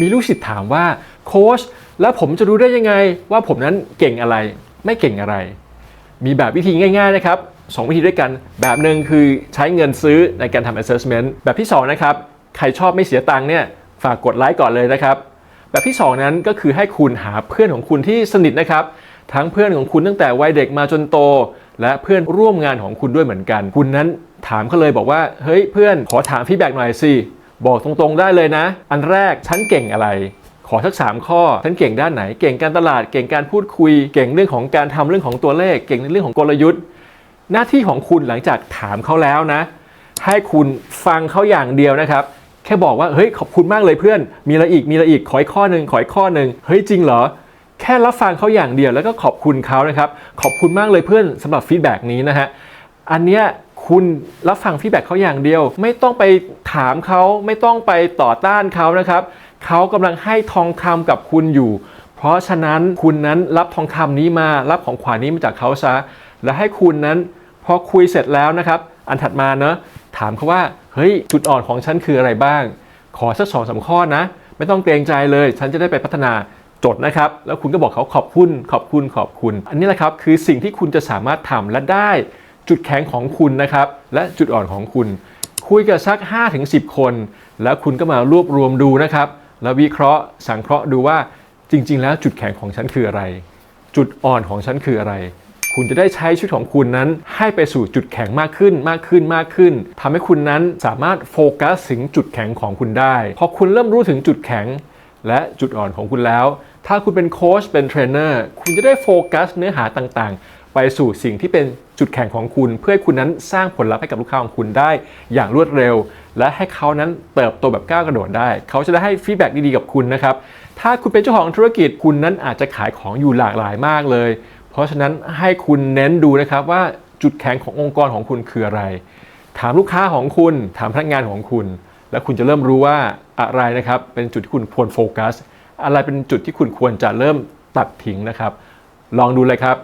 มีลูกศิษย์ถามว่าโค้ชแล้วผมจะรู้ได้ยังไงว่าผมนั้นเก่งอะไร ไม่เก่งอะไร มีแบบวิธีง่าย ๆนะครับสองวิธีด้วยกัน แบบหนึ่งคือใช้เงินซื้อในการทำ assessment แบบที่สองนะครับใครชอบไม่เสียตังค์เนี่ยฝากกดไลค์ก่อนเลยนะครับแบบที่สองนั้นก็คือให้คุณหาเพื่อนของคุณที่สนิทนะครับทั้งเพื่อนของคุณตั้งแต่วัยเด็กมาจนโต และเพื่อนร่วมงานของคุณด้วยเหมือนกัน คุณนั้นถามเขาเลยบอกว่าเฮ้ยเพื่อนขอถามฟีดแบ็กหน่อยสิ บอกตรงๆได้เลยนะ อันแรกฉันเก่งอะไร ขอสัก 3 ข้อฉันเก่งด้านไหน เก่งการตลาดเก่งการพูดคุย เก่งเรื่องของการทำเรื่องของตัวเลข เก่งในเรื่องของกลยุทธ์ หน้าที่ของคุณหลังจากถามเขาแล้วนะ ให้คุณฟังเขาอย่างเดียวนะครับ แค่บอกว่าเฮ้ยขอบคุณมากเลยเพื่อน มีอะไรอีกมีอะไรอีกขออีกข้อหนึ่งขออีกข้อหนึ่งเฮ้ยจริงเหรอแค่รับฟังเขาอย่างเดียวแล้วก็ขอบคุณเขานะครับ ขอบคุณมากเลยเพื่อนสำหรับฟีดแบ็กนี้นะฮะอันเนี้ย คุณรับฟังฟีดแบ็กเขาอย่างเดียว ไม่ต้องไปถามเขาไม่ต้องไปต่อต้านเขานะครับเขากำลังให้ทองคำกับคุณอยู่ เพราะฉะนั้นคุณนั้นรับทองคำนี้มารับของขวัญนี้มาจากเขาซะและให้คุณนั้นพอคุยเสร็จแล้วนะครับ อันถัดมาเนอะถามเขาว่าเฮ้ยจุดอ่อนของฉันคืออะไรบ้าง ขอสักสองสามข้อนะ ไม่ต้องเกรงใจเลย ฉันจะได้ไปพัฒนาจดนะครับ แล้วคุณก็บอกเขาขอบคุณขอบคุณขอบคุณ อันนี้แหละครับคือสิ่งที่คุณจะสามารถทำและได้ จุดแข็งของคุณนะครับ และจุดอ่อนของคุณ คุยกับสัก 5-10 คน แล้วคุณก็มารวบรวมดูนะครับ แล้ววิเคราะห์สังเคราะห์ดูว่าจริง ๆ แล้วจุดแข็งของฉันคืออะไร จุดอ่อนของฉันคืออะไร คุณจะได้ใช้ชีวิตของคุณนั้น ให้ไปสู่จุดแข็งมากขึ้นมากขึ้นมากขึ้นทำให้คุณนั้นสามารถโฟกัสถึงจุดแข็งของคุณได้พอคุณเริ่มรู้ถึงจุดแข็ง และจุดอ่อนของคุณแล้ว ถ้าคุณเป็นโค้ชเป็นเทรนเนอร์คุณจะได้โฟกัสเนื้อหาต่างๆ ไปสู่สิ่งที่เป็นจุดแข็งของคุณ เพื่อให้คุณนั้นสร้างผลลัพธ์ให้กับลูกค้าของคุณได้อย่างรวดเร็ว และให้เขานั้นเติบโตแบบก้าวกระโดดได้ เขาจะได้ให้ฟีดแบ็กดีๆกับคุณนะครับถ้าคุณเป็นเจ้าของธุรกิจคุณนั้นอาจจะขายของอยู่หลากหลายมากเลย เพราะฉะนั้นให้คุณเน้นดูนะครับว่าจุดแข็งขององค์กรของคุณคืออะไร ถามลูกค้าของคุณ ถามพนักงานของคุณ แล้วคุณจะเริ่มรู้ว่าอะไรนะครับเป็นจุดที่คุณควรโฟกัส อะไรเป็นจุดที่คุณควรจะเริ่มตัดทิ้งนะครับ ลองดูเลยครับ